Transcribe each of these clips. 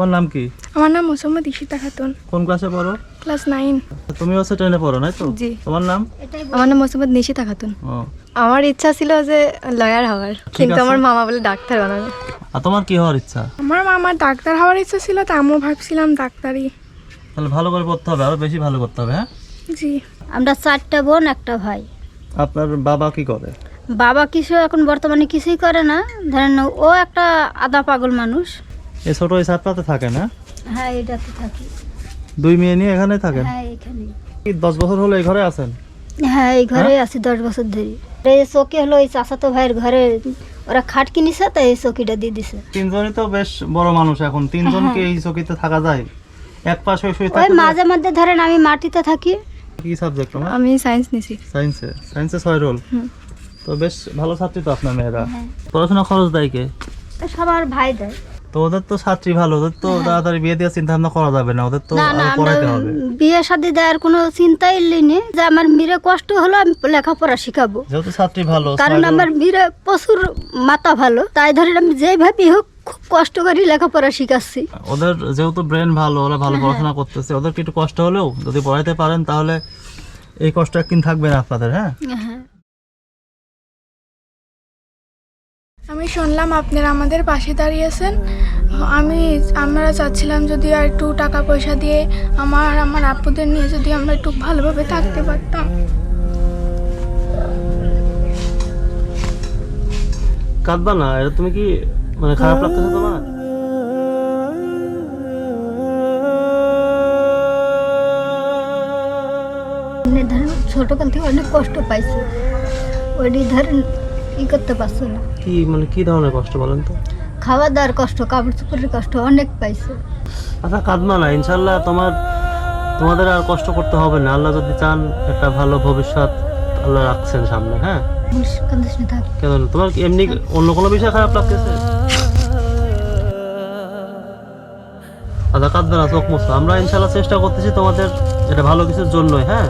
তোমার নাম কি? আমার নাম মোসাম্মদ ইশিতা খাতুন। কোন ক্লাসে পড়ো? ক্লাস নাইন তুমি হচ্ছে টেনে পড়ো না তো? জি। তোমার নাম? আমার নাম মোসাম্মদ নিশিতা খাতুন। ও। আমার ইচ্ছা ছিল যে লয়ার হওয়ার কিন্তু আমার মামা বলে ডাক্তার বানাবে। আর তোমার কি হওয়ার ইচ্ছা? আমার মামার ডাক্তার হওয়ার ইচ্ছা ছিল তা আমিও ভাবছিলাম ডাক্তারই। তাহলে ভালো করে পড়তে হবে আরও বেশি ভালো করতে হবে হ্যাঁ? জি। আমরা চারটা বোন একটা ভাই। আপনার বাবা কি করে? বাবা কিছু এখন বর্তমানে কিছুই করে না। ধরেন ও একটা আদা পাগল মানুষ। এই ছোট এই ছাত্রাতে থাকে না? হ্যাঁ এটাতে থাকি। দুই মেয়ে নিয়ে এখানে থাকেন? হ্যাঁ এখানে। কি দশ বছর হলো এই ঘরে আছেন? হ্যাঁ এই ঘরে আছি দশ বছর ধরে। এই চৌকি হলো এই চাচাতো ভাইয়ের ঘরে। ওরা খাট কিনেছে তাই এই চৌকিটা দিয়ে দিছে। তিনজনই তো বেশ বড় মানুষ এখন। তিনজনকে এই চকিতে থাকা যায়? এক পাশে শুয়ে ওই মাঝে মধ্যে ধরেন আমি মাটিতে থাকি। কি সাবজেক্ট তোমার? আমি সায়েন্স নিছি। সায়েন্সে সায়েন্সে ছয় রোল তো বেশ ভালো ছাত্রী তো আপনার মেয়েরা। হ্যাঁ। পড়াশোনা খরচ দেয় কে? সবার ভাই দেয়। তো ওদের তো ছাত্রী ভালো ওদের তো তাড়াতাড়ি বিয়ে দেওয়ার চিন্তা ভাবনা করা যাবে না ওদের তো হ্যাঁ। হবে। বিয়ে শাদি দেওয়ার কোনো চিন্তাই নেই যে আমার মেয়ের কষ্ট হলো আমি লেখাপড়া শিখাবো। যেহেতু ছাত্রী ভালো কারণ আমার মেয়েরা প্রচুর মাথা ভালো তাই ধরে আমি যেভাবে হোক খুব কষ্ট করে লেখাপড়া শিখাচ্ছি। ওদের যেহেতু ব্রেন ভালো ওরা হ্যাঁ। ভালো পড়াশোনা করতেছে ওদের একটু কষ্ট হলেও যদি পড়াইতে পারেন তাহলে এই কষ্ট একদিন থাকবে না আপনাদের হ্যাঁ। শুনলাম আপনারা আমাদের পাশে দাঁড়িয়েছেন। আমি আমরা চাচ্ছিলাম যদি আর একটু টাকা পয়সা দিয়ে আমার আমার আপুদের নিয়ে যদি আমরা একটু ভালোভাবে থাকতে পারতাম। কাঁদবা না এটা তুমি কি মানে খারাপ লাগতেছে তোমার? ছোটকাল থেকে অনেক কষ্ট পাইছে। ওই ধরেন ই করতে পারছ না। কি মানে কি ধরনের কষ্ট বলেন তো? খাওয়া দাওয়ার কষ্ট কাপড় চোপড়ের কষ্ট অনেক পাইছে। আচ্ছা কাঁদবা না ইনশাল্লাহ তোমার তোমাদের আর কষ্ট করতে হবে না। আল্লাহ যদি চান একটা ভালো ভবিষ্যৎ আল্লাহ রাখছেন সামনে হ্যাঁ? কেন তোমার এমনি অন্য কোনো বিষয় খারাপ লাগতেছে? আচ্ছা কাঁদবে না চোখ মুছো আমরা ইনশাল্লাহ চেষ্টা করতেছি তোমাদের এটা ভালো কিছুর জন্যই হ্যাঁ?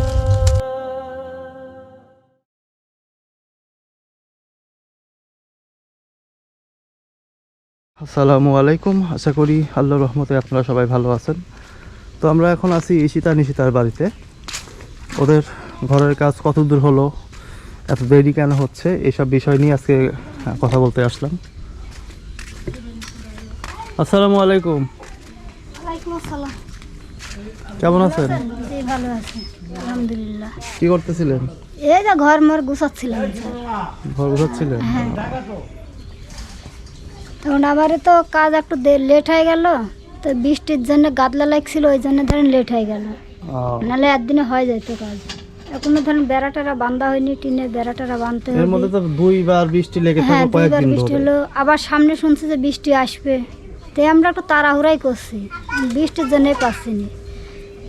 আসসালামু আলাইকুম। আশা করি আল্লাহর রহমতে আপনারা সবাই ভালো আছেন। তো আমরা এখন আছি ঈশিতা নিশিতার বাড়িতে। ওদের ঘরের কাজ কত দূর হলো এত দেরি কেন হচ্ছে এসব বিষয় নিয়ে আজকে কথা বলতে আসলাম। আসসালামু আলাইকুম। কেমন আছেন? কি করতেছিলেন? এই যে ঘর মর গুছাচ্ছিলাম ঘর গোছাচ্ছিলেন? তখন আবার তো কাজ একটু লেট হয়ে গেল। তো বৃষ্টির জন্য গাদলা লাগছিল ওই জন্য ধরেন লেট হয়ে গেল। নাহলে একদিনে হয়ে যেত কাজ। এখনও ধরেন বেড়াটারা বান্ধা হয়নি টিনের বেড়াটারা বাঁধতে এর মধ্যে তো দুইবার বৃষ্টি লেগে হ্যাঁ দুইবার বৃষ্টি হলো। আবার সামনে শুনছি যে বৃষ্টি আসবে। তাই আমরা একটু তাড়াহুড়াই করছি। বৃষ্টির জন্যই পাচ্ছি না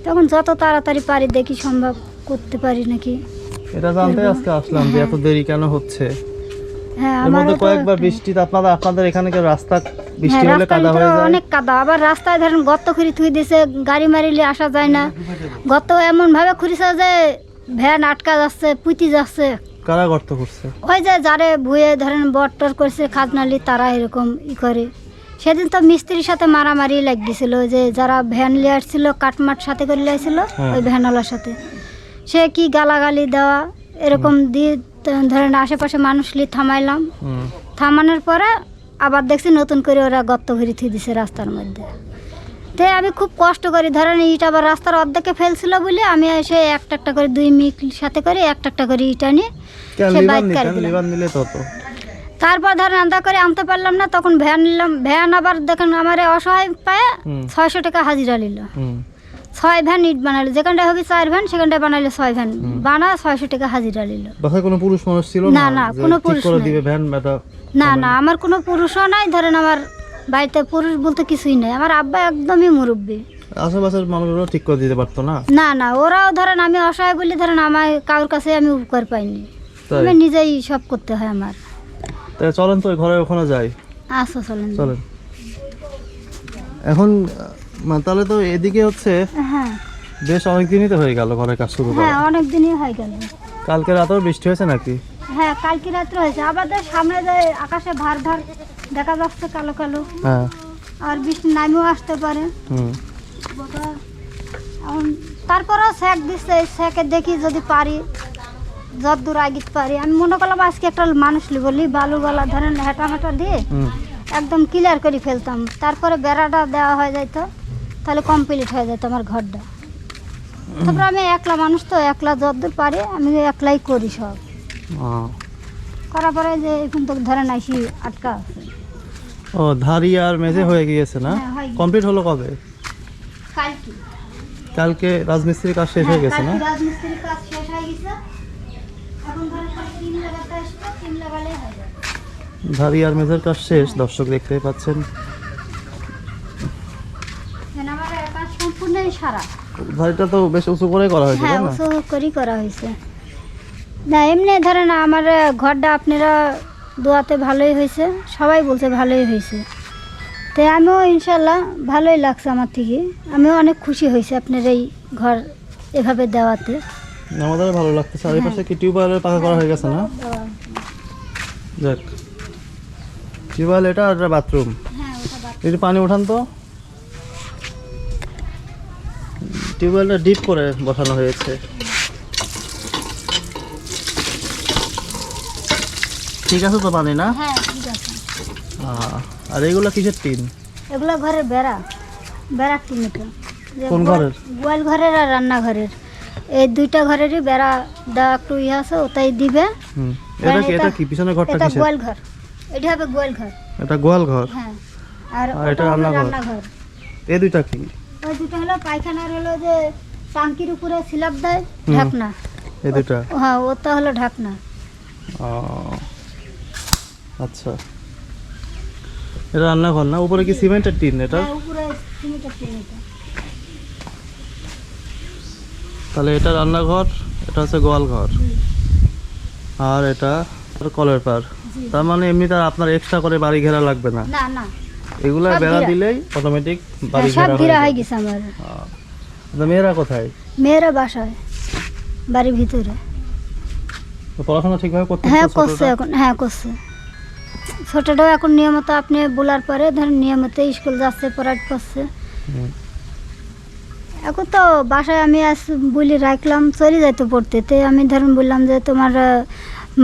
তখন যত তাড়াতাড়ি পারি দেখি সম্ভব করতে পারি নাকি। এটা জানতে আজকে আসলাম যে এত দেরি কেন হচ্ছে? হ্যাঁ এর আমার মধ্যে কয়েকবার বৃষ্টি আপনাদের আপনাদের এখানে কি রাস্তা বৃষ্টি হ্যাঁ হলে রাস্তার কাদা হয়ে যায়? অনেক কাদা আবার রাস্তায় ধরেন গর্ত খুঁড়ি থুই দিছে গাড়ি মারিলে আসা যায় না। গর্ত এমন ভাবে খুঁড়িছে যে ভ্যান আটকা যাচ্ছে পুঁতি যাচ্ছে। কারা গর্ত করছে ওই যে যারে ভুয়ে ধরেন বট্টর করছে খাজনালি তারা এরকম ই করে। সেদিন তো মিস্ত্রির সাথে মারামারি লাগ গেছিল যে যারা ভ্যান নিয়ে আসছিল কাটমাট সাথে করে লিয়েছিল হ্যাঁ। ওই ভ্যানওয়ালার সাথে। সে কি গালাগালি দেওয়া এরকম দিয়ে ত- ধরেন আশেপাশে মানুষ লি থামাইলাম। থামানোর পরে আবার দেখছি নতুন করে ওরা গর্ত ভরি থুই দিছে রাস্তার মধ্যে। তে আমি খুব কষ্ট করি ধরেন ইট আবার রাস্তার অর্ধেকে ফেলছিল বলে আমি এসে একটা একটা করে দুই মিক সাথে করে একটা একটা করে ইটা নিয়ে সে বাইক তারপর ধরেন আন্দা করে আনতে পারলাম না তখন ভ্যান নিলাম ভ্যান আবার দেখেন আমার অসহায় পায়ে। ছয়শো টাকা হাজিরা নিল। ছয় ভ্যান ইট বানাইলো। যেখানটায় হবে চার ভ্যান সেখানটায় বানাইলো ছয় ভ্যান। বানা ছয়শো টাকা হাজিরা নিল। বাসায় কোনো পুরুষ মানুষ ছিল না, না, কোনো পুরুষ দিবে ভ্যান না না আমার কোনো পুরুষও নাই ধরেন আমার বাড়িতে পুরুষ বলতে কিছুই নাই। আমার আব্বা একদমই মুরব্বী। আশেপাশের মানুষগুলো ঠিক করে দিতে পারতো না? না না ওরাও ধরেন আমি অসহায় বলি ধরেন আমার কারোর কাছে আমি উপকার পাইনি। আমি নিজেই সব করতে হয় আমার। তাই চলেন তো ঘরের ওখানে যাই। আচ্ছা চলেন। চলেন। এখন আহ, মা- তাহলে তো এদিকে হচ্ছে হ্যাঁ। বেশ অনেক দিনই তো হয়ে গেল ঘরের কাজ শুরু হ্যাঁ অনেক দিনই হয়ে গেল। কালকে রাতেও বৃষ্টি হয়েছে নাকি? হ্যাঁ কালকে রাত্রে হয়েছে। আবার দেখ সামনে যে আকাশে ভার ভার দেখা যাচ্ছে কালো কালো। হ্যাঁ। আর বৃষ্টি নামিও আসতে পারে। হুম। তারপরেও স্যাক দিচ্ছে এই স্যাকে দেখি যদি পারি যত দূর আগিতে পারি। আমি মনে করলাম আজকে একটা মানুষ বলি বালু গলা ধরেন হেঁটা হেঁটা দিয়ে একদম ক্লিয়ার করে ফেলতাম। তারপরে বেড়াটা দেওয়া হয়ে যেত তাহলে কমপ্লিট হয়ে যেত আমার ঘরটা। তারপরে আমি একলা মানুষ তো একলা যতদূর পারি আমি একলাই করি সব। করার পরে যে এখন তো ধরেন আসি আটকা আছে ও ধারি আর মেঝে হয়ে গিয়েছে না? হ্যাঁ, হয়ে। কমপ্লিট হলো কবে? কালকে। কালকে রাজমিস্ত্রির কাজ শেষ হয়ে গেছে না? রাজমিস্ত্রির কাজ শেষ হয়ে গেছে। এখন ধরেন তিন লাগাতে আসবে তিন লাগালে হয়ে ধারি আর মেঝের কাজ শেষ দর্শক দেখতেই পাচ্ছেন কেন আমার সম্পূর্ণই সারা। ধারিটা তো বেশ উঁচু করে করা হয়েছে হ্যাঁ উঁচু করেই করা হয়েছে। না এমনি ধরেন আমার ঘরটা আপনারা দোয়াতে ভালোই হয়েছে সবাই বলছে ভালোই হয়েছে। তো আমিও ইনশাল্লাহ ভালোই লাগছে আমার থেকে। আমিও অনেক খুশি হয়েছি আপনার এই ঘর এভাবে দেওয়াতে। আমাদের ভালো লাগতেছে আর এই পাশে কি টিউবওয়েলের পাকা করা হয়ে গেছে না? যাক। টিউবওয়েল এটা আর বাথরুম? হ্যাঁ ওটা। পানি উঠান তো। টিউবওয়েলটা ডিপ করে বসানো হয়েছে। ঠিক আছে তো পানি না হ্যাঁ ঠিক আছে। আর এইগুলো কিসের টিন? এগুলো ঘরের বেড়া বেড়ার টিনিটা যে কোন ঘরের? গোয়াল ঘরের আর রান্নাঘরের এই দুইটা ঘরেরই বেড়া দেওয়া একটু ইয়ে আছে ওটাই দিবে। হুম এটা কি এটা- এটা কি পিছনের ঘরটা এটা কিসের? গোয়াল ঘর। এটা হবে গোয়াল ঘর। এটা গোয়াল ঘর? হ্যাঁ আর এটা? রান্নাঘর। এই দুইটা কি? ওই দুটো হলো পায়খানার হলো যে টাঙ্কির উপরে স্ল্যাব দেয় ঢাকনা। এই দুইটা হ্যাঁ ওটা হলো ঢাকনা। আচ্ছা। এটা রান্নাঘর না? উপরে কি সিমেন্টের টিন এটা? হ্যাঁ উপরে সিমেন্টের টিনিটা তাহলে এটা রান্নাঘর এটা হচ্ছে গোয়াল ঘর আর এটা কলের পার তার মানে এমনি তার আপনার এক্সট্রা করে বাড়ি ঘেরা লাগবে না? না না। এগুলা বেড়া দিলেই অটোমেটিক হ্যাঁ, বাড়ি সব ঘেরা হয়ে গেছে আমার। তো মেয়েরা কোথায়? মেয়েরা বাসায় বাড়ির ভিতরে। তো পড়াশোনা ঠিকভাবে করতে হ্যাঁ করছে এখন হ্যাঁ করছে। ছোটটাও এখন নিয়মিত আপনি বলার পরে ধরেন নিয়মিত স্কুল যাচ্ছে পড়াট করছে এখন তো বাসায় আমি আজ বলি রাখলাম চলে যাইতো পড়তে। তে আমি ধরুন বললাম যে তোমার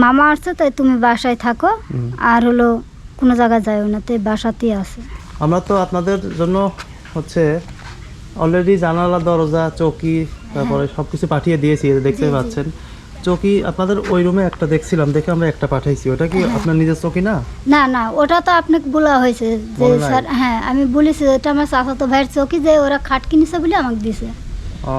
মামা আসছে তাই তুমি বাসায় থাকো। আর হলো কোনো জায়গায় যাইও না তাই বাসাতেই আছে। আমরা তো আপনাদের জন্য হচ্ছে অলরেডি জানালা দরজা চৌকি তারপরে সব কিছু পাঠিয়ে দিয়েছি দেখতে। পাচ্ছেন। চৌকি আপনাদের ওই রুমে একটা দেখছিলাম দেখে আমরা একটা পাঠাইছি। ওটা কি আপনার নিজের চৌকি না? না না ওটা তো আপনাকে বলা হয়েছে যে স্যার হ্যাঁ আমি বলেছি এটা আমার চাচাতো ভাইয়ের চৌকি যে ওরা খাট কিনেছে বলে আমাকে দিছে ও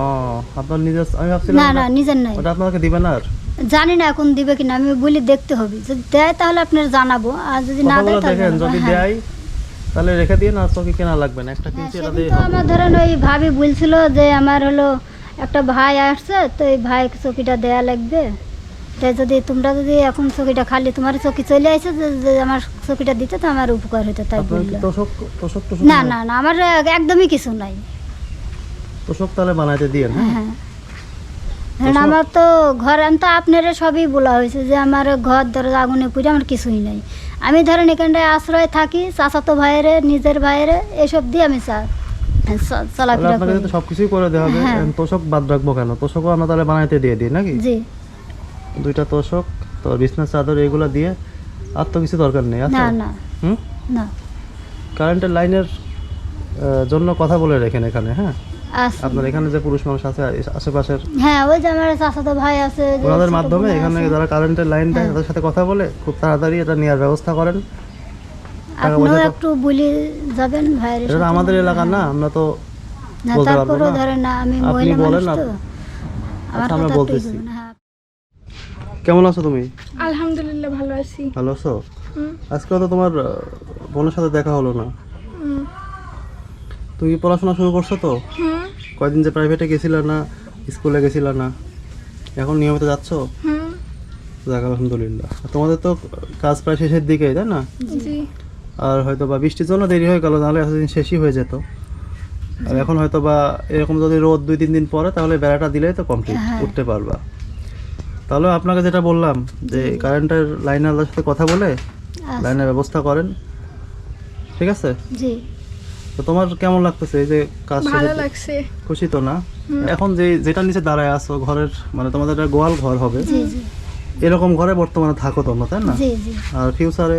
আপনার নিজের আমি ভাবছিলাম না না নিজের নাই। ওটা আপনাকে দিবে না আর? জানি না এখন দিবে কিনা আমি বলি দেখতে হবে। যদি দেয় তাহলে আপনার জানাব আর যদি না দেয় তাহলে দেখেন যদি হ্যাঁ। দেয় তাহলে রেখে দিয়ে না চৌকি কেনা লাগবে না একটা হ্যাঁ, কিনছি এটা দিয়ে আমার ধরেন ওই ভাবি বলছিল যে আমার হলো একটা ভাই আসছে তো এই ভাই চকিটা দেয়া লাগবে। তাই যদি তোমরা যদি এখন চকিটা খালি তোমার চকি চলে আসে যে আমার চকিটা দিতে তো আমার উপকার হতো তাই বলল। না না না আমার একদমই কিছু নাই। তোষক তাহলে বানাইতে দিয়ে হ্যাঁ। হ্যাঁ আমার তো ঘর আমি তো আপনারা সবই বলা হয়েছে যে আমার ঘর দরজা আগুনে পুড়ে আমার কিছুই নাই। আমি ধরেন এখানটায় আশ্রয় থাকি চাচাতো ভাইয়েরে নিজের ভাইয়েরে এসব দিয়ে আমি চা- চলাফেরা করি। সবকিছুই করে দেওয়া হবে। হ্যাঁ। তোষক বাদ রাখব কেন? তোষকও আমরা তাহলে বানাইতে দিয়ে দিই নাকি? জি। দুইটা তোষক তো বিছনার চাদর এগুলো দিয়ে আর তো কিছু দরকার নেই না না। হুম? না। কারেন্টের লাইনের জন্য কথা বলে রেখেন এখানে হ্যাঁ? আচ্ছা আপনার এখানে যে পুরুষ মানুষ আছে আশেপাশের? হ্যাঁ ওই যে আমার চাচাতো ভাই আছে ওনাদের মাধ্যমে এখানে যারা কারেন্টের লাইন দেয় হ্যাঁ। তাদের সাথে কথা বলে খুব তাড়াতাড়ি এটা নেওয়ার ব্যবস্থা করেন। তো- একটু বলি যাবেন ভাইয়ের এটা আমাদের এলাকা না আমরা তো বলতে পারব না। ধরেন না আমি আপনি বলেন না। আচ্ছা, আমরা বলতেছি। হ্যাঁ। কেমন আছো তুমি? আলহামদুলিল্লাহ ভালো আছি। ভালো আছো? আজকে তো তোমার বোনের সাথে দেখা হলো না। তুমি পড়াশোনা শুরু করছ তো? হুম, কয়দিন যে প্রাইভেটে গেছিলা না স্কুলে গেছিলা না এখন নিয়মিত যাচ্ছ? যাক আলহামদুলিল্লাহ। তোমাদের তো কাজ প্রায় শেষের দিকে তাই না? আর হয়তো বা বৃষ্টির জন্য দেরি হয়ে গেল তাহলে এতদিন শেষই হয়ে যেত। আর এখন হয়তো বা এরকম যদি রোদ দুই তিন দিন পরে তাহলে বেড়াটা দিলেই তো কমপ্লিট হ্যাঁ। উঠতে পারবা। তাহলে আপনাকে যেটা বললাম যে কারেন্টের লাইনারদের সাথে কথা বলে আচ্ছা, লাইনের ব্যবস্থা করেন। ঠিক আছে? জি। তো তোমার কেমন লাগতেছে? এই যে কাজ ভালো লাগছে। খুশি তো না? এখন যে যেটা নিচে দাঁড়ায় আছো ঘরের মানে তোমাদের একটা গোয়াল ঘর হবে। জি জি। এরকম ঘরে বর্তমানে থাকো তোমরা তাই না? জি জি। আর ফিউচারে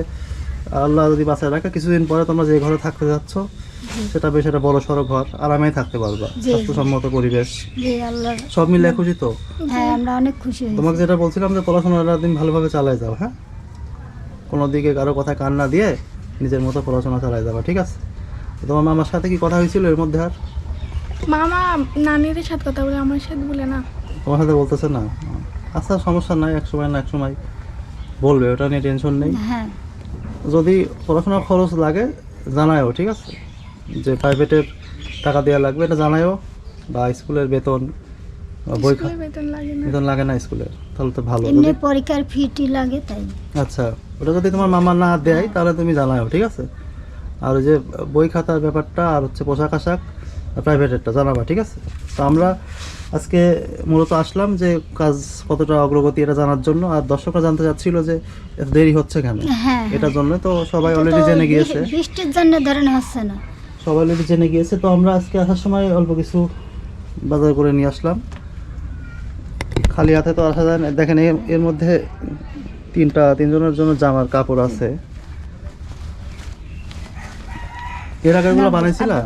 আল্লাহ যদি বাঁচায় রাখে কিছুদিন পরে তোমরা যে ঘরে থাকতে যাচ্ছ সেটা বেশ একটা বড় সড়ো ঘর আরামেই থাকতে পারবা স্বাস্থ্যসম্মত পরিবেশ। সব মিলে খুশি তো? হ্যাঁ আমরা অনেক খুশি তোমাকে যেটা বলছিলাম যে পড়াশোনাটা দিন ভালোভাবে চালাই যাও হ্যাঁ? কোনো দিকে কারও কথা কান না দিয়ে নিজের মতো পড়াশোনা চালাই যাবা ঠিক আছে? তোমার মামার সাথে কি কথা হয়েছিল এর মধ্যে আর? মামা নানির সাথে কথা বলে আমার সাথে বলে না। তোমার সাথে বলতেছে না? আচ্ছা সমস্যা নাই এক সময় না এক সময় বলবে ওটা নিয়ে টেনশন নেই। হ্যাঁ। যদি পড়াশোনার খরচ লাগে জানায়ও ঠিক আছে? যে প্রাইভেটের টাকা দেওয়া লাগবে এটা জানায়ও বা স্কুলের বেতন বা বই বেতন লাগে না। বেতন লাগে না স্কুলের তাহলে তো ভালো। এমনি পরীক্ষার ফিটি লাগে তাই। আচ্ছা ওটা যদি তোমার মামা না দেয় তাহলে তুমি জানাও ঠিক আছে? আর ওই যে বই খাতার ব্যাপারটা আর হচ্ছে পোশাক আশাক প্রাইভেটেরটা জানাবা ঠিক আছে? তো আমরা আজকে মূলত আসলাম যে কাজ কতটা অগ্রগতি এটা জানার জন্য। আর দর্শকরা জানতে চাচ্ছিল যে এত দেরি হচ্ছে কেন? হ্যাঁ এটার জন্য তো সবাই অলরেডি জেনে গিয়েছে। বৃষ্টির জন্য ধরেন হচ্ছে না। সবাই অলরেডি জেনে গিয়েছে। তো আমরা আজকে আসার সময় অল্প কিছু বাজার করে নিয়ে আসলাম। খালি হাতে তো আসা যায় না। দেখেন এর মধ্যে তিনটা তিনজনের জন্য জামার কাপড় আছে। এর না, বানাইছিলা।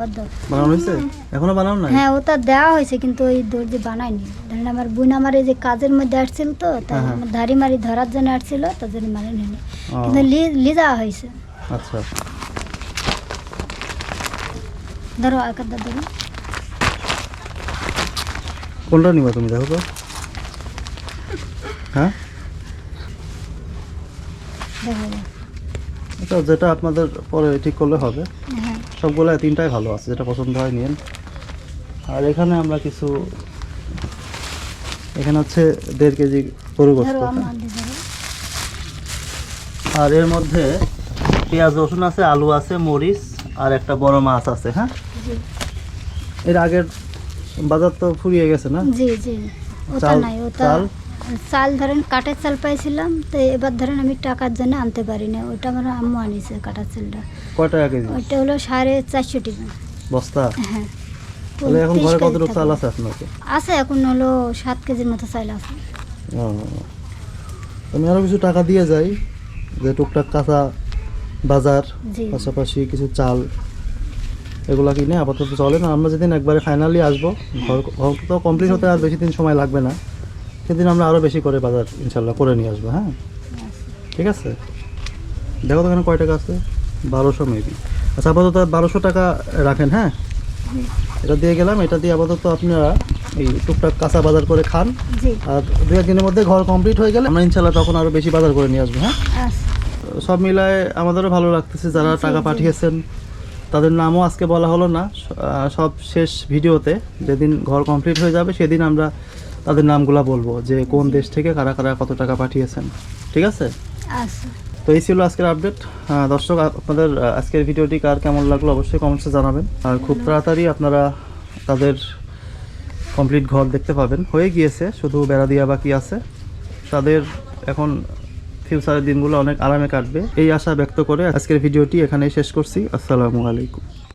বানানো হয়েছে? এখনও বানাও নাই? হ্যাঁ ওটা দেওয়া হয়েছে কিন্তু ওই দর্জি বানায়নি। ধরেন আমার বোন আমার এই যে কাজের মধ্যে আসছিল তো তাই হ্যাঁ, হ্যাঁ। আমার ধারি মারি ধরার জন্য আসছিল তার জন্য মানে কিন্তু লি- দেওয়া হয়েছে। আচ্ছা। ধরো ধরো। কোনটা নিবা তুমি দেখো তো। হ্যাঁ? দেখো যেটা আপনাদের পরে ঠিক করলে হবে। হ্যাঁ সবগুলো তিনটাই ভালো আছে যেটা পছন্দ হয় নিন আর এখানে আমরা কিছু এখানে হচ্ছে দেড় কেজি গরু গোস্ত আর এর মধ্যে পেঁয়াজ রসুন আছে আলু আছে মরিচ আর একটা বড় মাছ আছে হ্যাঁ? এর আগের বাজার তো ফুরিয়ে গেছে না? জি জি। ওটা চাল- নাই ওটা চাল? ধরেন কাঠের চাল পাইছিলাম তো এবার ধরেন আমি টাকার জন্য আনতে পারি না ওটা আমার আম্মু আনিছে কাঠের চালটা। কয় টাকা কেজি? ওটা হলো সাড়ে চারশো টাকা। বস্তা? হ্যাঁ। তাহলে এখন ঘরে 30 কেজি চাল আছে আপনাকে? আছে এখন হলো সাত কেজির মতো চাল আছে। আমি আরও কিছু টাকা দিয়ে যাই যে টুকটাক কাঁচা বাজার পাশাপাশি কিছু চাল এগুলা কিনে আপাতত চলে না। আমরা যেদিন একবারে ফাইনালি আসব ঘর ঘর তো কমপ্লিট হতে আর বেশি দিন সময় লাগবে না। সেদিন আমরা আরও বেশি করে বাজার ইনশাল্লাহ করে নিয়ে আসব হ্যাঁ? ঠিক আছে? দেখো তো এখানে কয় টাকা আছে? বারোশো মেবি আচ্ছা আপাতত বারোশো টাকা রাখেন হ্যাঁ? এটা দিয়ে গেলাম এটা দিয়ে আপাতত আপনারা এই টুকটাক কাঁচা বাজার করে খান। আর দু একদিনের মধ্যে ঘর কমপ্লিট হয়ে গেলে আমরা ইনশাল্লাহ তখন আরও বেশি বাজার করে নিয়ে আসব হ্যাঁ? আচ্ছা। সব মিলায় আমাদেরও ভালো লাগতেছে যারা টাকা পাঠিয়েছেন। তাদের নামও আজকে বলা হলো না। সব শেষ ভিডিওতে যেদিন ঘর কমপ্লিট হয়ে যাবে সেদিন আমরা তাদের নামগুলা বলব যে কোন দেশ থেকে কারা কারা কত টাকা পাঠিয়েছেন। ঠিক আছে? আচ্ছা। তো এই ছিল আজকের আপডেট দর্শক আপনাদের আজকের ভিডিওটি কার কেমন লাগল অবশ্যই কমেন্টসে জানাবেন। আর খুব তাড়াতাড়ি আপনারা তাদের কমপ্লিট ঘর দেখতে পাবেন। হয়ে গিয়েছে শুধু বেড়া দিয়া বাকি আছে। তাদের এখন ফিউচারের দিনগুলো অনেক আরামে কাটবে। এই আশা ব্যক্ত করে আজকের ভিডিওটি এখানেই শেষ করছি। আসসালামু আলাইকুম।